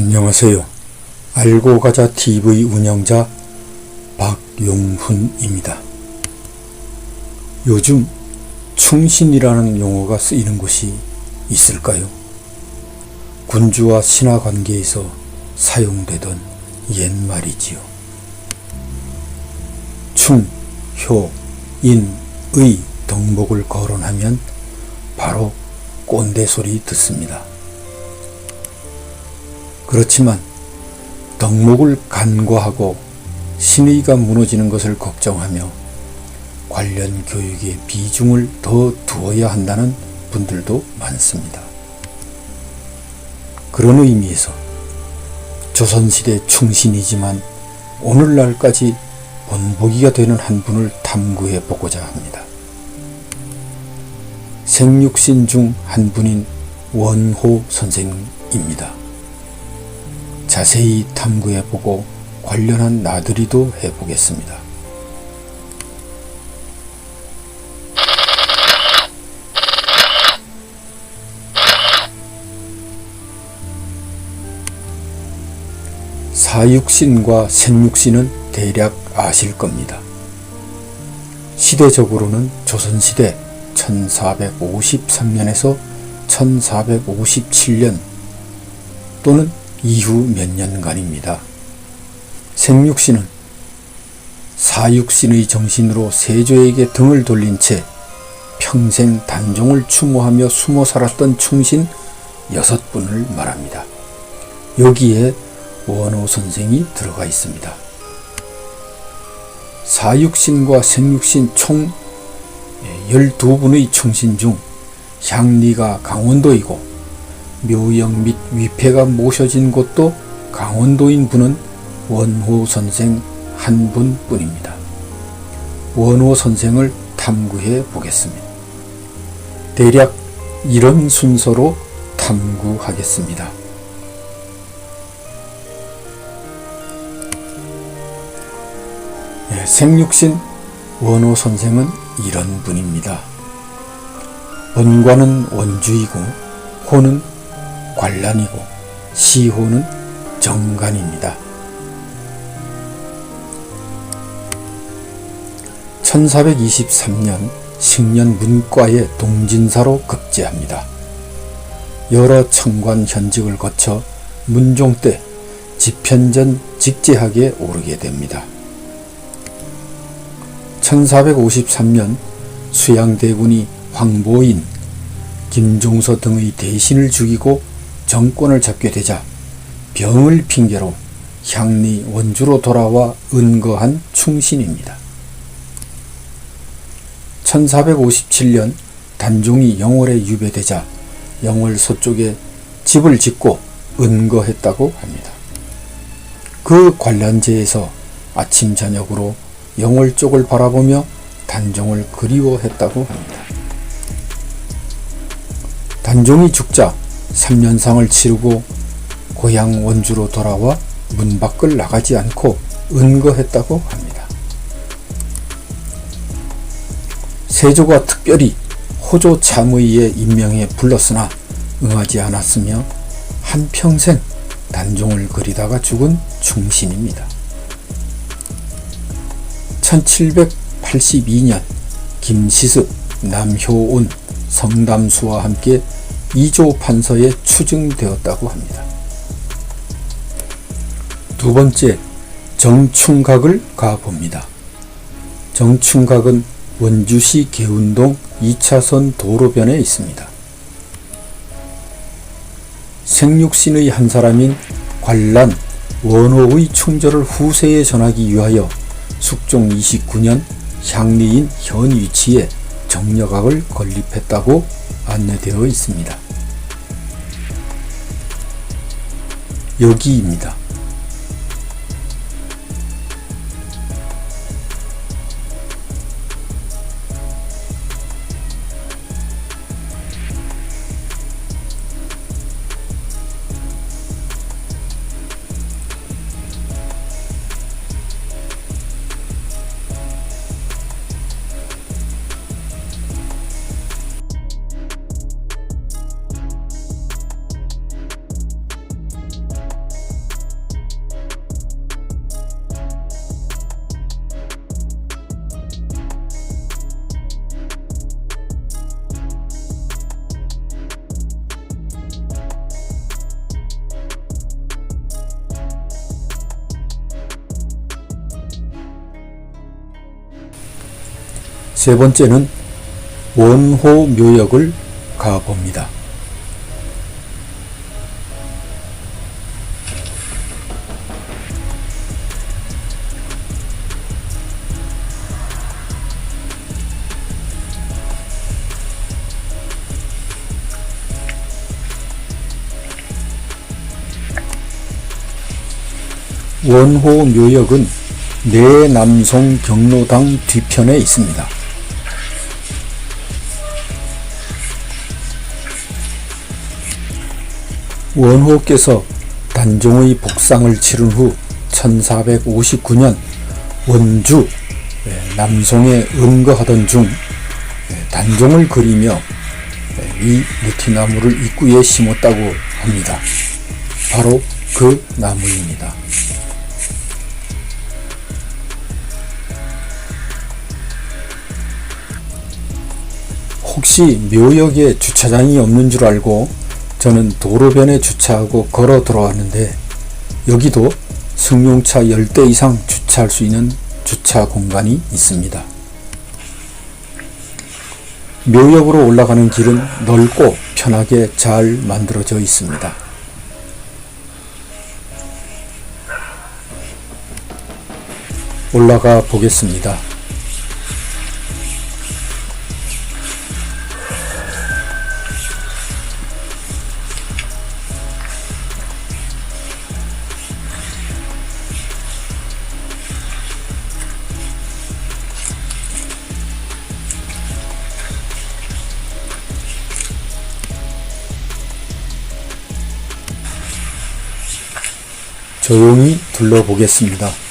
안녕하세요. 알고 가자 TV 운영자 박용훈입니다. 요즘 충신이라는 용어가 쓰이는 곳이 있을까요? 군주와 신하 관계에서 사용되던 옛말이지요. 충, 효, 인, 의 덕목을 거론하면 바로 꼰대 소리 듣습니다. 그렇지만 덕목을 간과하고 신의가 무너지는 것을 걱정하며 관련 교육에 비중을 더 두어야 한다는 분들도 많습니다. 그런 의미에서 조선시대 충신이지만 오늘날까지 본보기가 되는 한 분을 탐구해 보고자 합니다. 생육신 중 한 분인 원호 선생입니다. 자세히 탐구해 보고 관련한 나들이도 해 보겠습니다. 사육신과 생육신은 대략 아실 겁니다. 시대적으로는 조선시대 1453년에서 1457년 또는 이후 몇 년간입니다. 생육신은 사육신의 정신으로 세조에게 등을 돌린 채 평생 단종을 추모하며 숨어 살았던 충신 여섯 분을 말합니다. 여기에 원호 선생이 들어가 있습니다. 사육신과 생육신 총 12분의 충신 중 향리가 강원도이고 묘역 및 위패가 모셔진 곳도 강원도인 분은 원호 선생 한 분뿐입니다. 원호 선생을 탐구해 보겠습니다. 대략 이런 순서로 탐구하겠습니다. 예, 생육신 원호 선생은 이런 분입니다. 원관은 원주이고 호는 관란이고 시호는 정관입니다. 1423년 식년 문과의 동진사로 급제합니다. 여러 청관 현직을 거쳐 문종 때 집현전 직제학에 오르게 됩니다. 1453년 수양대군이 황보인, 김종서 등의 대신을 죽이고 정권을 잡게 되자 병을 핑계로 향리 원주로 돌아와 은거한 충신입니다. 1457년 단종이 영월에 유배되자 영월 서쪽에 집을 짓고 은거했다고 합니다. 그 관란제에서 아침 저녁으로 영월 쪽을 바라보며 단종을 그리워했다고 합니다. 단종이 죽자 3년상을 치르고 고향 원주로 돌아와 문 밖을 나가지 않고 은거했다고 합니다. 세조가 특별히 호조 참의에 임명해 불렀으나 응하지 않았으며 한평생 단종을 그리다가 죽은 충신입니다. 1782년 김시습, 남효운, 성담수와 함께 이조 판서에 추증되었다고 합니다. 두 번째, 정충각을 가봅니다. 정충각은 원주시 개운동 2차선 도로변에 있습니다. 생육신의 한 사람인 관란 원호의 충절을 후세에 전하기 위하여 숙종 29년 향리인 현 위치에 정력각을 건립했다고 안내되어 있습니다. 여기입니다. 세 번째는 원호 묘역을 가봅니다. 원호 묘역은 내남송 경로당 뒤편에 있습니다. 원호께서 단종의 복상을 치른 후 1459년 원주 예, 남송에 은거하던 중 예, 단종을 그리며 예, 이 느티나무를 입구에 심었다고 합니다. 바로 그 나무입니다. 혹시 묘역에 주차장이 없는 줄 알고 저는 도로변에 주차하고 걸어 들어왔는데 여기도 승용차 10대 이상 주차할 수 있는 주차 공간이 있습니다. 묘역으로 올라가는 길은 넓고 편하게 잘 만들어져 있습니다. 올라가 보겠습니다. 조용히 둘러보겠습니다.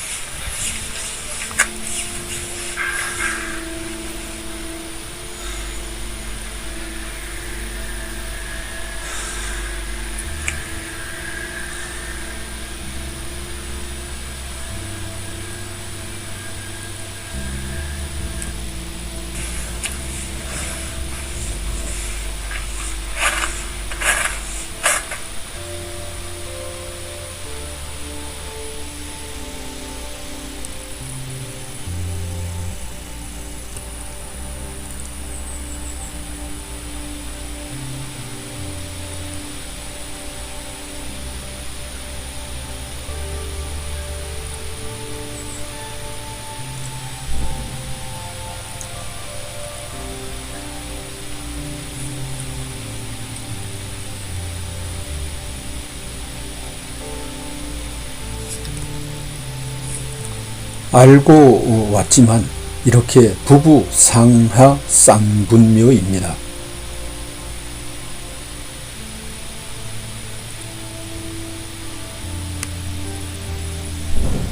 알고 왔지만 이렇게 부부 상하 쌍분묘입니다.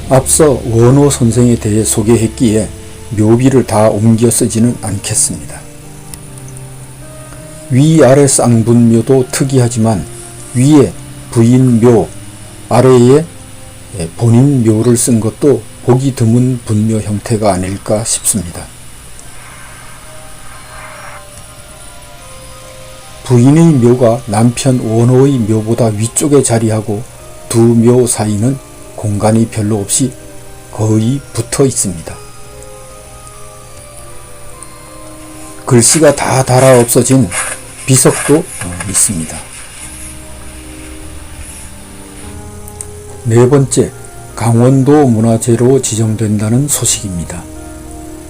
앞서 원호 선생에 대해 소개했기에 묘비를 다 옮겨 쓰지는 않겠습니다. 위아래 쌍분묘도 특이하지만 위에 부인묘, 아래에 본인 묘를 쓴 것도 보기 드문 분묘 형태가 아닐까 싶습니다. 부인의 묘가 남편 원호의 묘보다 위쪽에 자리하고 두 묘 사이는 공간이 별로 없이 거의 붙어 있습니다. 글씨가 다 달아 없어진 비석도 있습니다. 네 번째, 강원도 문화재로 지정된다는 소식입니다.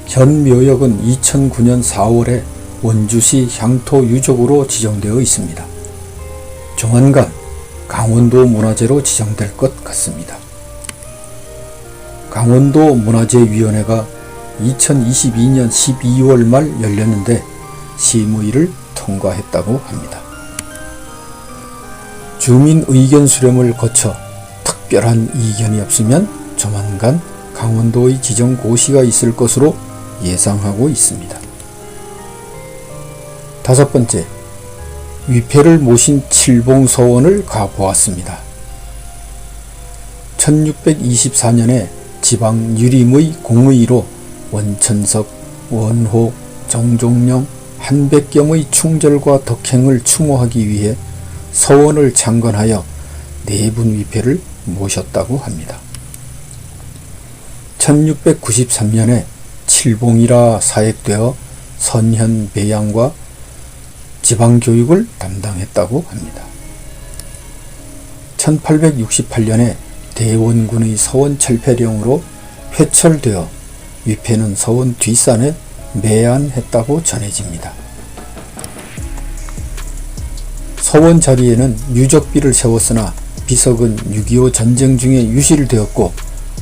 현 묘역은 2009년 4월에 원주시 향토 유적으로 지정되어 있습니다. 조만간 강원도 문화재로 지정될 것 같습니다. 강원도 문화재위원회가 2022년 12월 말 열렸는데 심의를 통과했다고 합니다. 주민 의견 수렴을 거쳐 특별한 이견이 없으면 조만간 강원도의 지정 고시가 있을 것으로 예상하고 있습니다. 다섯 번째, 위패를 모신 칠봉 서원을 가보았습니다. 1624년에 지방 유림의 공의로 원천석, 원호, 정종령, 한백겸의 충절과 덕행을 추모하기 위해 서원을 창건하여 네분 위패를 모셨다고 합니다. 1693년에 칠봉이라 사액되어 선현 배양과 지방교육을 담당했다고 합니다. 1868년에 대원군의 서원 철폐령으로 회철되어 위패는 서원 뒷산에 매안했다고 전해집니다. 서원 자리에는 유적비를 세웠으나 비석은 6.25 전쟁 중에 유실되었고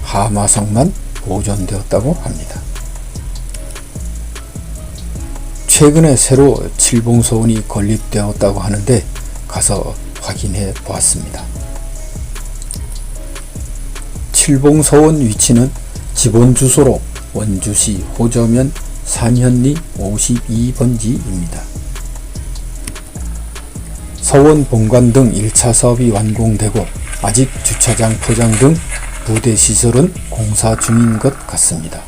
하마석만 보존되었다고 합니다. 최근에 새로 칠봉서원이 건립되었다고 하는데 가서 확인해 보았습니다. 칠봉서원 위치는 지본 주소로 원주시 호저면 산현리 52번지입니다. 서원 본관 등 1차 사업이 완공되고 아직 주차장 포장 등 부대 시설은 공사 중인 것 같습니다.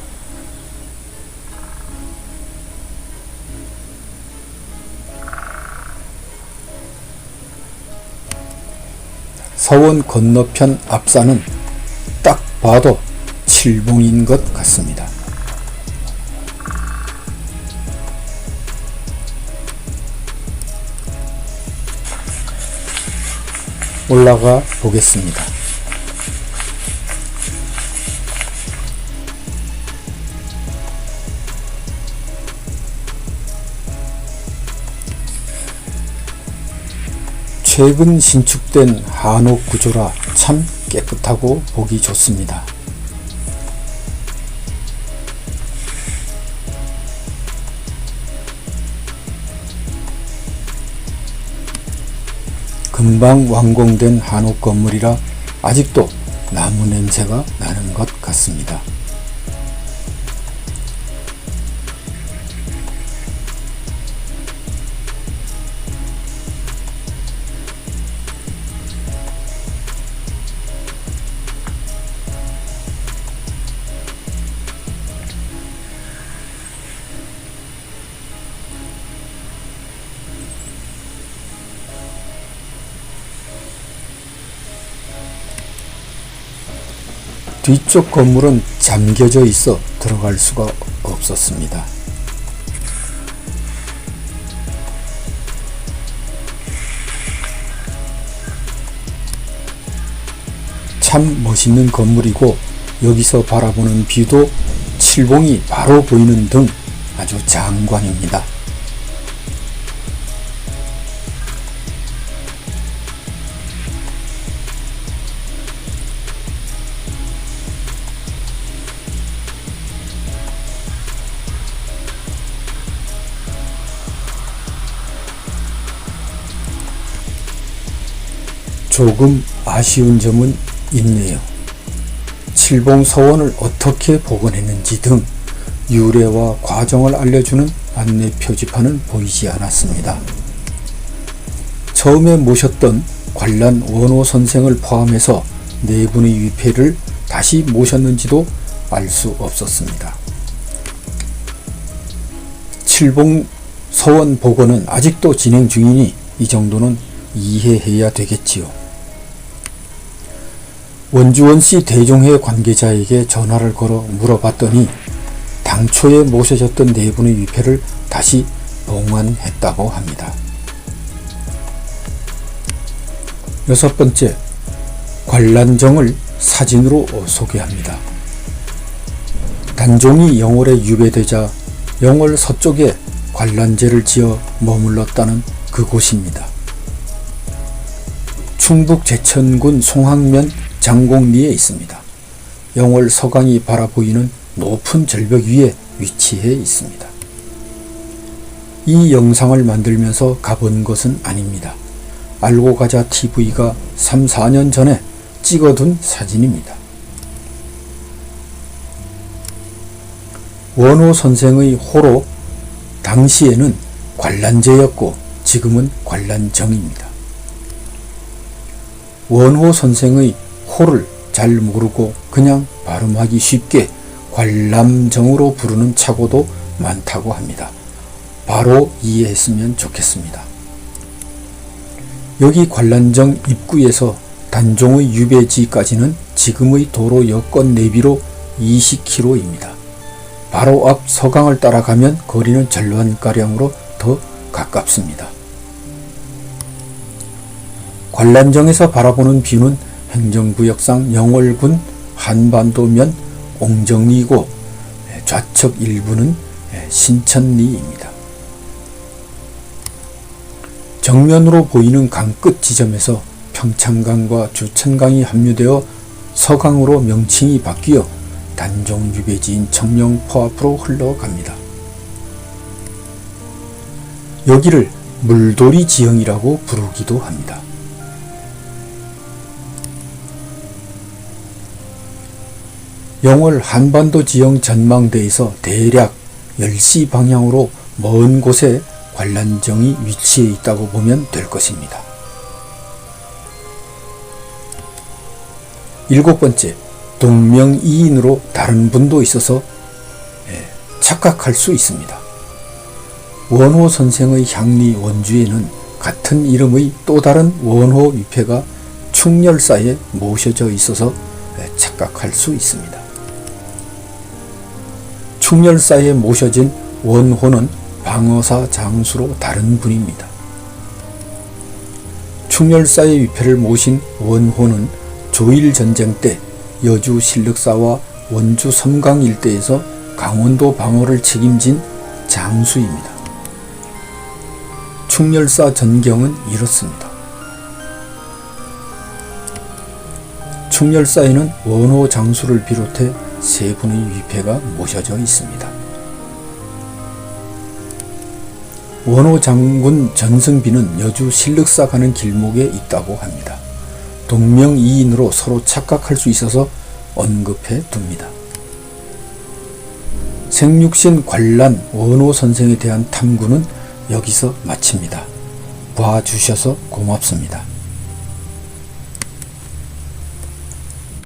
서원 건너편 앞산은 딱 봐도 칠봉인 것 같습니다. 올라가 보겠습니다. 최근 신축된 한옥 구조라 참 깨끗하고 보기 좋습니다. 금방 완공된 한옥 건물이라 아직도 나무 냄새가 나는 것 같습니다. 뒤쪽 건물은 잠겨져 있어 들어갈 수가 없었습니다. 참 멋있는 건물이고 여기서 바라보는 뷰도 칠봉이 바로 보이는 등 아주 장관입니다. 조금 아쉬운 점은 있네요. 칠봉 서원을 어떻게 복원했는지 등 유래와 과정을 알려주는 안내 표지판은 보이지 않았습니다. 처음에 모셨던 관란 원호 선생을 포함해서 네 분의 위패를 다시 모셨는지도 알 수 없었습니다. 칠봉 서원 복원은 아직도 진행 중이니 이 정도는 이해해야 되겠지요. 원주원 씨 대종회 관계자에게 전화를 걸어 물어봤더니 당초에 모셔졌던 네 분의 위패를 다시 봉환했다고 합니다. 여섯 번째, 관란정을 사진으로 소개합니다. 단종이 영월에 유배되자 영월 서쪽에 관란제를 지어 머물렀다는 그곳입니다. 충북 제천군 송항면 장곡리에 있습니다. 영월 서강이 바라보이는 높은 절벽 위에 위치해 있습니다. 이 영상을 만들면서 가본 것은 아닙니다. 알고 가자 TV가 3, 4년 전에 찍어둔 사진입니다. 원호 선생의 호로 당시에는 관란제였고 지금은 관란정입니다. 원호 선생의 호를 잘 모르고 그냥 발음하기 쉽게 관람정으로 부르는 착오도 많다고 합니다. 바로 이해했으면 좋겠습니다. 여기 관란정 입구에서 단종의 유배지까지는 지금의 도로 여권 내비로 20km입니다. 바로 앞 서강을 따라가면 거리는 절반가량으로 더 가깝습니다. 관란정에서 바라보는 뷰는 행정구역상 영월군 한반도면 옹정리이고 좌측 일부는 신천리입니다. 정면으로 보이는 강 끝 지점에서 평창강과 주천강이 합류되어 서강으로 명칭이 바뀌어 단종 유배지인 청령포 앞으로 흘러갑니다. 여기를 물돌이 지형이라고 부르기도 합니다. 영월 한반도 지형 전망대에서 대략 10시 방향으로 먼 곳에 관란정이 위치해 있다고 보면 될 것입니다. 일곱 번째, 동명이인으로 다른 분도 있어서 예, 착각할 수 있습니다. 원호 선생의 향리 원주에는 같은 이름의 또 다른 원호 위패가 충렬사에 모셔져 있어서 예, 착각할 수 있습니다. 충렬사에 모셔진 원호는 방어사 장수로 다른 분입니다. 충렬사의 위패를 모신 원호는 조일전쟁 때 여주 신륵사와 원주 섬강 일대에서 강원도 방어를 책임진 장수입니다. 충렬사 전경은 이렇습니다. 충렬사에는 원호 장수를 비롯해 세 분의 위패가 모셔져 있습니다. 원호 장군 전승비는 여주 신륵사 가는 길목에 있다고 합니다. 동명이인으로 서로 착각할 수 있어서 언급해 둡니다. 생육신 관란 원호 선생에 대한 탐구는 여기서 마칩니다. 봐주셔서 고맙습니다.